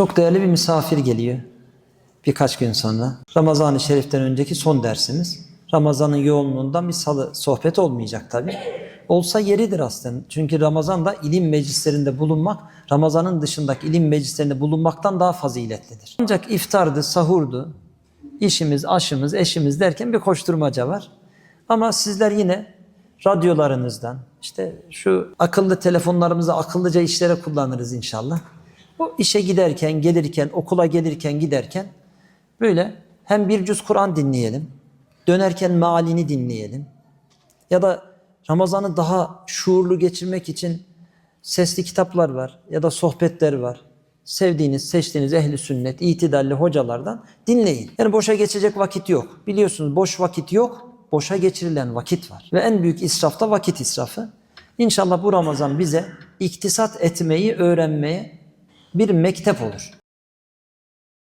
Çok değerli bir misafir geliyor birkaç gün sonra. Ramazan-ı Şerif'ten önceki son dersimiz. Ramazan'ın yoğunluğundan bir salı sohbet olmayacak tabi. Olsa yeridir aslında. Çünkü Ramazan'da ilim meclislerinde bulunmak, Ramazan'ın dışındaki ilim meclislerinde bulunmaktan daha faziletlidir. Ancak iftardı, sahurdu, işimiz, aşımız, eşimiz derken bir koşturmaca var. Ama sizler yine radyolarınızdan, işte şu akıllı telefonlarımızı akıllıca işlere kullanırız inşallah. O işe giderken, gelirken, okula gelirken, giderken böyle hem bir cüz Kur'an dinleyelim, dönerken mealini dinleyelim. Ya da Ramazan'ı daha şuurlu geçirmek için sesli kitaplar var ya da sohbetler var. Sevdiğiniz, seçtiğiniz ehli sünnet, itidalli hocalardan dinleyin. Yani boşa geçecek vakit yok. Biliyorsunuz boş vakit yok, boşa geçirilen vakit var. Ve en büyük israf da vakit israfı. İnşallah bu Ramazan bize iktisat etmeyi öğrenmeye bir mektep olur.